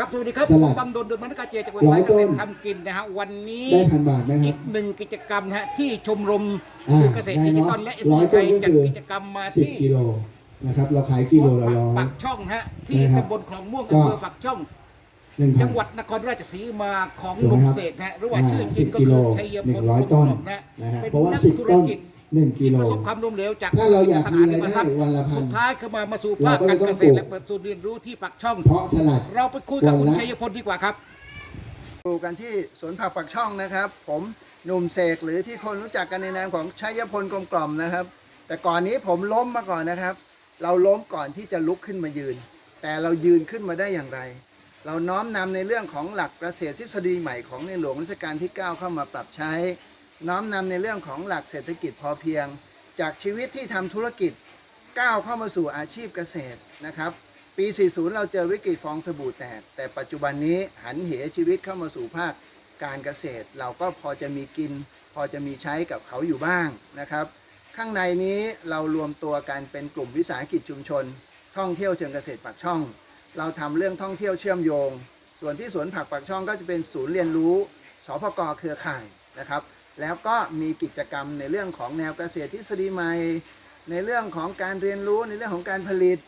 ครับสวัสดีครับสผลัมดบังดนดนมันกาเจจากร้เว็บอยไซต์เกษตต้รนทำกินนะฮะวันนี้ได้พันบาทนะคอีรับ กหนึ่งกิจกรรมนะฮะที่ชมรมอ่าสื่อเกษตรได้ดิเนอะจิตอลและเอสร้อยไต้นก็จัดคือกิจกรรมมาสิบที่กิโลนะครับ เราขายกิโลละร้อย ปักช่องฮะที่นะครับตำบลคลองม่วงก็ อำเภอปักช่อง หนึ่งพัจัน งหวัดนครราชสีมาของถูกลุไหมงครับเศษนะฮะหรือว่าอ่าชื่อจสิริบงก็กิคืโลอชัยหนึ่พลงร้อยต้นนะนะฮะเป็นเพราะว่านักสิบธุรต้นกิจ หนึ่งกิโล ประสบความล้มเหลวจากถ้าเราอยากมีรายอได้สังหวันละพันสุดท้ายเข้ามามาสู่เราภาคก็การจะต้องเกษตรปลูกและเปิดศูนย์เรียนรู้ที่ปักช่อง เพราะสลัดเราไปคุยกับคุณวันละชัยพลดีกว่าครับดูกันที่สวนผักปักช่องนะครับ ผมหนุ่มเสกหรือที่คนรู้จักกันในนามของชัยพลกลมกล่อมนะครับ แต่ก่อนนี้ผมล้มมาก่อนนะครับ เราล้มก่อนที่จะลุกขึ้นมายืน แต่เรายืนขึ้นมาได้อย่างไร เราน้อมนำในเรื่องของหลักเกษตรทฤษฎีใหม่ของในหลวงรัชกาลที่ 9 เข้ามาปรับใช้ น้อมนำในเรื่องของหลักเศรษฐกิจพอเพียง จากชีวิตที่ทำธุรกิจก้าวเข้ามาสู่อาชีพเกษตรนะครับ ปี 40 เราเจอวิกฤตฟองสบู่แตก แต่ปัจจุบันนี้หันเหชีวิตเข้ามาสู่ภาคการเกษตร เราก็พอจะมีกิน พอจะมีใช้กับเขาอยู่บ้างนะครับ ข้างในนี้เรารวมตัวกันเป็นกลุ่มวิสาหกิจชุมชน ท่องเที่ยวเชิงเกษตรปากช่อง เราทำเรื่องท่องเที่ยวเชื่อมโยง ส่วนที่สวนผักปากช่องก็จะเป็นศูนย์เรียนรู้สพกเครือข่ายนะครับ แล้วก็มีกิจกรรมในเรื่องของแนวเกษตรทฤษฎีใหม่ ในเรื่องของการเรียนรู้ในเรื่องของการผลิต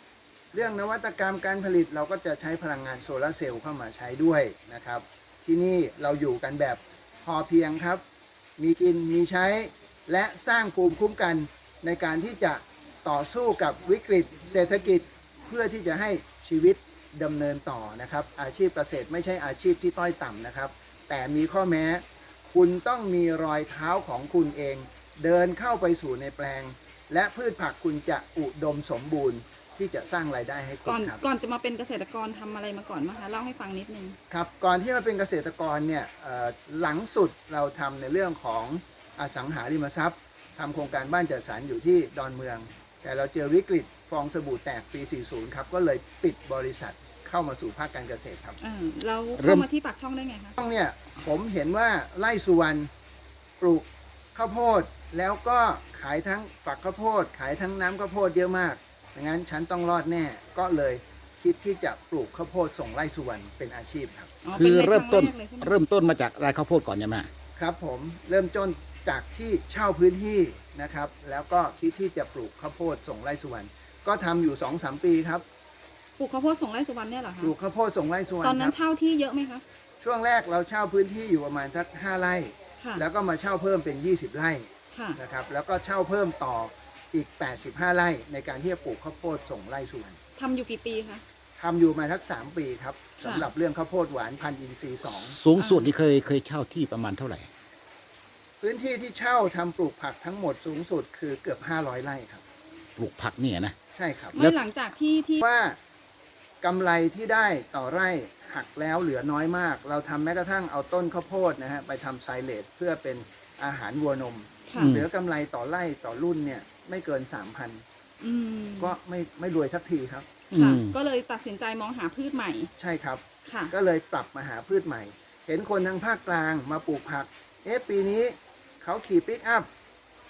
เรื่องนวัตกรรมการผลิตเราก็จะใช้พลังงานโซลาร์เซลล์เข้ามาใช้ด้วยนะครับ ที่นี่เราอยู่กันแบบพอเพียงครับ มีกินมีใช้และสร้างภูมิคุ้มกันในการที่จะต่อสู้กับวิกฤต เศรษฐกิจเพื่อที่จะให้ชีวิตดำเนินต่อนะครับ อาชีพเกษตรไม่ใช่อาชีพที่ต้อยต่ำนะครับ แต่มีข้อแม้ คุณต้องมีรอยเท้าของคุณเอง เดินเข้าไปสู่ในแปลง และพืชผักคุณจะอุดมสมบูรณ์ ที่จะสร้างรายได้ให้คุก่ณอนครับ ก่อนจะมาเป็นเกษตรกรทำอะไรมาก่อนมั้งคะเล่าให้ฟังนิดนึง ครับก่อนที่มาเป็นเกษตรกรเนี่ยเอ่อหลังสุดเราทำในเรื่องของอสังหาริมทรัพย์ทำโครงการบ้านจัดสรรอยู่ที่ดอนเมือง แต่เราเจอวิกฤตฟองสบู่แตกปี 40 ครับ ก็เลยปิดบริษัท เข้ามาสู่ภาคการเกษตรครับ อ่าเราเริ่เข้าม มาที่ปากช่องได้ไงคะต้องเนี่ยผมเห็นว่าไร่สุวรรณปลูกข้าวโพดแล้วก็ขายทั้งฝักข้าวโพด ขายทั้งน้ำข้าวโพดเยอะมากดังนั้นฉันต้องรอดแน่ ก็เลยคิดที่จะปลูกข้าวโพดส่งไร่สุวรรณเป็นอาชีพครับคือป็นในเริ่มต้นคงแกเลยใช่ไหมเริ่มต้นมาจากรายข้าวโพดก่อนใช่ไหมครับผมเริ่มต้นจากที่เช่าพื้นที่นะครับ แล้วก็คิดที่จะปลูกข้าวโพดส่งไร่สุวรรณก็ทำอยู่2อสปีครับป ลูกข้าวโพดส่งไร่สุวรรณเนี่ยเหรอปคะ ลูกข้าวโพดส่งไร่สุวรรตอนณคนั้รันบเช่าที่เยอะไหมคะ ช่วงแรกเราเช่าพื้นที่อยู่ประมาณสัก5ไร่ ค่ะ แล้วก็มาเช่าเพิ่มเป็น 20 ไร่ค่ะ นะครับแล้วก็เช่าเพิ่มต่ออีก 85 ไร่ ในการที่จะปลูกข้าวโพดส่งไร่สุวรรณทำอยู่กี่ปีคะ ทำอยู่มาทัก3ปีครับค่ะ สำหรับเรื่องข้าวโพดหวานพันธุ์อินทรีย์สองสูงสุดนี่เคยเคยเช่าที่ประมาณเท่าไหร่ พื้นที่ที่เช่าทำปลูกผักทั้งหมดสูงสุดคือเกือบ 500 ไร่ครับ ปลูกผักเนี่ยนะ ใช่ครับ ไม่หลังจากที่ที่ ว่า กำไรที่ได้ต่อไร่หักแล้วเหลือน้อยมาก เราทำแม้กระทั่งเอาต้นข้าวโพดนะฮะไปทำไซเลตเพื่อเป็นอาหารวัวนม ค่ะอืมเหลือกำไรต่อไร่ต่อรุ่นเนี่ยไม่เกิน 3,000 อืมก็ไม่ไม่รวยสักทีครับ ค่ะอืม ก็เลยตัดสินใจมองหาพืชใหม่ใช่ครับ ค่ะ ก็เลยปรับมาหาพืชใหม่ เห็นคนทางภาคกลางมาปลูกผัก เอ๊ะปีนี้เขาขี่ปิกอัพ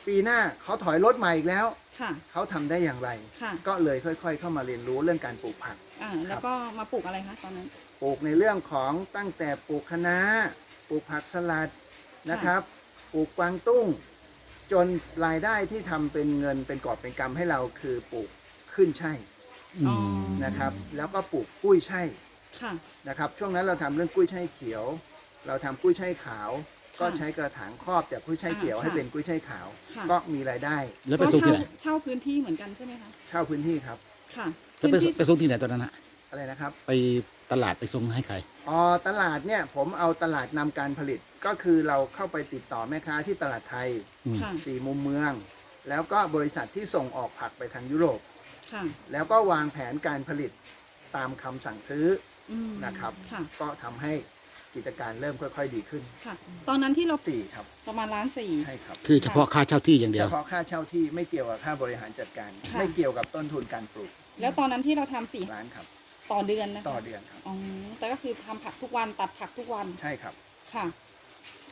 ปีหน้าเขาถอยรถใหม่อีกแล้ว ค่ะ เขาทำได้อย่างไร ค่ะ ก็เลยค่อย ๆ เข้ามาเรียนรู้เรื่องการปลูกผัก อ่า แล้วก็มาปลูกอะไรคะตอนนั้น ปลูกในเรื่องของตั้งแต่ปลูกคะน้าปลูกผักสลัดนะครับ ปลูกกวางตุ้ง จนรายได้ที่ทำเป็นเงินเป็นกอบเป็นกำให้เราคือปลูกขึ้นช่ายอ๋อนะครับ แล้วก็ปลูกกุ้ยช่ายค่ะ นะครับ ช่วงนั้นเราทำเรื่องกุ้ยช่ายเขียว เราทำกุ้ยช่ายขาว ก็ใช้กระถางครอบจากกุ้ยช่ายเขียวอ่าให้ค่ะเป็นกุ้ยช่ายขาว ค่ะ ก็มีรายได้แล้วไปก็ส่งเช่าที่ไหนเช่าพื้นที่เหมือนกันใช่ไหมคะ เช่าพื้นที่ครับค่ะแล้วไปพื้นที่ไปส่งที่ไหนตอนนั้นฮะอะไรนะครับ ไปตลาดไปส่งให้ใคร อ๋อตลาดเนี่ยผมเอาตลาดนำการผลิตก็คือเราเข้าไปติดต่อแม่ค้าที่ตลาดไทยอืม ค่ะ สี่มุมเมือง แล้วก็บริษัทที่ส่งออกผักไปทางยุโรป ค่ะแล้วก็วางแผนการผลิตตามคำสั่งซื้อ อืมนะครับ ค่ะ ก็ทำให้ กิจการเริ่มค่อย ๆ ดีขึ้นค่ะ ตอนนั้นที่เราสี่ครับประมาณล้านสี่ ใช่ครับ คือเฉพาะค่าเช่าที่อย่างเดีเฉยว พาะค่าเช่าที่ไม่เกี่ยวกับค่าบริหารจัดการ ค่ะ ไม่เกี่ยวกับต้นทุนการปลูกแล้วตอนนั้นที่เราทำสี่ร้านครับ ต่อเดือนนะคะต่อเดือนครับ อ๋อแต่ก็คือทำผักทุกวันตัดผักทุกวันใช่ครับ ค่ะ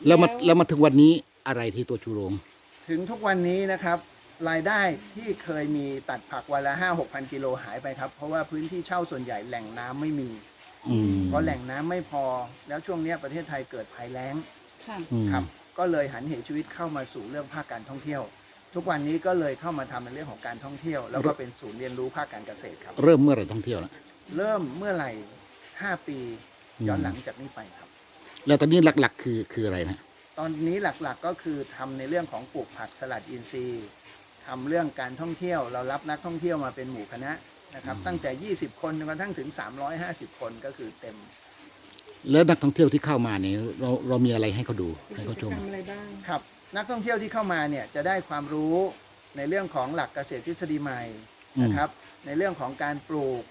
แล้วมาแล้วมาถึงวันนี้อะไรที่ตัวชูโรง ถึงทุกวันนี้นะครับ รายได้ที่เคยมีตัดผักวันละห้าหกพันกิโลหายไปครับ เพราะว่าพื้นที่เช่าส่วนใหญ่แหล่งน้ำไม่มี อืมเพราะแหล่งน้ำไม่พอ แล้วช่วงเนี้ยประเทศไทยเกิดภัยแล้งค่ะ อืม ครับ ก็เลยหันเหชีวิตเข้ามาสู่เรื่องภาคการท่องเที่ยว ทุกวันนี้ก็เลยเข้ามาทำในเรื่องของการท่องเที่ยว แล้วก็เป็นศูนย์เรียนรู้ภาคการเกษตรครับ เริ่มเมื่อไหร่ท่องเที่ยวนะเริ่มเมื่อไหร่ 5 ปีอืมย้อนหลังจากนี้ไปครับ แล้วตอนนี้หลักๆ คือคืออะไรนะ ตอนนี้หลักๆก็คือทำในเรื่องของปลูกผักสลัดอินทรีย์ทำเรื่องการท่องเที่ยว เรารับนักท่องเที่ยวมาเป็นหมู่คณะ นะครับ ตั้งแต่ 20 คนจนกระทั่งถึง 350 คนก็คือเต็ม แล้วนักท่องเที่ยวที่เข้ามาเนี่ยเราเรามีอะไรให้เขาดูให้เขาชมครับ นักท่องเที่ยวที่เข้ามาเนี่ยจะได้ความรู้ในเรื่องของหลักเกษตรทฤษฎีใหม่นะครับ ในเรื่องของการปลูก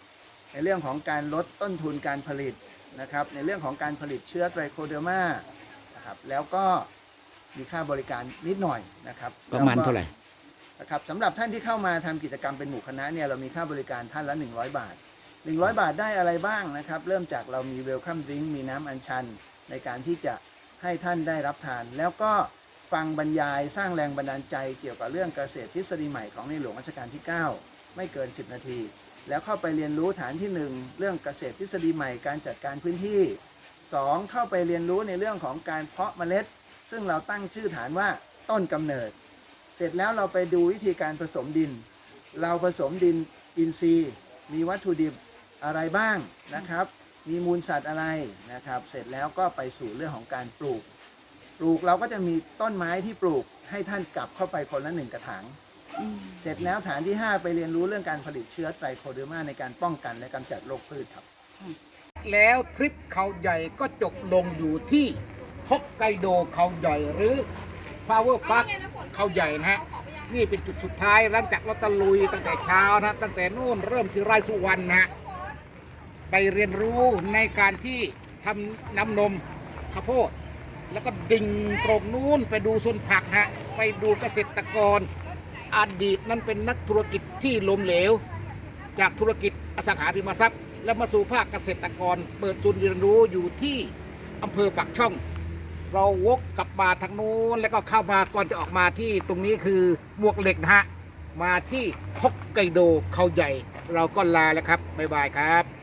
ในเรื่องของการลดต้นทุนการผลิตนะครับ ในเรื่องของการผลิตเชื้อไตรโคเดอร์มานะครับแล้วก็มีค่าบริการนิดหน่อยนะครับประมาณแล้วก็เท่าไหร่ นะครับสำหรับท่านที่เข้ามาทำกิจกรรมเป็นหมู่คณะเนี่ยเรามีค่าบริการท่านละ 100 บาท 100 บาทได้อะไรบ้างนะครับ เริ่มจากเรามีเวลคัมดริงมีน้ำอัญชัน ในการที่จะให้ท่านได้รับทาน แล้วก็ฟังบรรยายสร้างแรงบันดาลใจเกี่ยวกับเรื่องเกษตรทฤษฎีใหม่ของในหลวงรัชกาลที่ 9 ไม่เกิน 10 นาที แล้วเข้าไปเรียนรู้ฐานที่ 1 เรื่องเกษตรทฤษฎีใหม่การจัดการพื้นที่ 2 เข้าไปเรียนรู้ในเรื่องของการเพาะเมล็ด ซึ่งเราตั้งชื่อฐานว่าต้นกำเนิด เสร็จแล้วเราไปดูวิธีการผสมดิน เราผสมดินอินทรีย์ มีวัตถุดิบอะไรบ้างนะครับ มีมูลสัตว์อะไรนะครับ เสร็จแล้วก็ไปสู่เรื่องของการปลูก ปลูกเราก็จะมีต้นไม้ที่ปลูกให้ท่านกลับเข้าไปคนละหนึ่งกระถางเสร็จแล้วฐานที่ 5 ไปเรียนรู้เรื่องการผลิตเชื้อไตรโคเดอร์มาในการป้องกันและกำจัดโรคพืชครับ แล้วทริปเขาใหญ่ก็จบลงอยู่ที่ฮอกไกโดเขาใหญ่หรือ Power Park เขาใหญ่นะฮะนี่เป็นจุดสุดท้ายหลังจากเราตะลุยตั้งแต่เช้านะตั้งแต่นู่นเริ่มที่ไร่สุวรรณนะฮะไปเรียนรู้ในการที่ทำน้ำนมข้าวโพด แล้วก็ดิ่งตรงนู้นไปดูสวนผักนะฮะไปดูเกษตรกรอดีตนั้นเป็นนักธุรกิจที่ล้มเหลว จากธุรกิจอสังหาริมทรัพย์ แล้วมาสู่ภาคเกษตรกรเปิดศูนย์เรียนรู้อยู่ที่อำเภอปากช่อง เราวกกลับมาทางนู้นแล้วก็เข้ามาก่อนจะออกมาที่ตรงนี้คือหมวกเหล็กนะฮะมาที่ฮอกไกโดเขาใหญ่ เราก็ลาแล้วครับบ๊ายบายครับ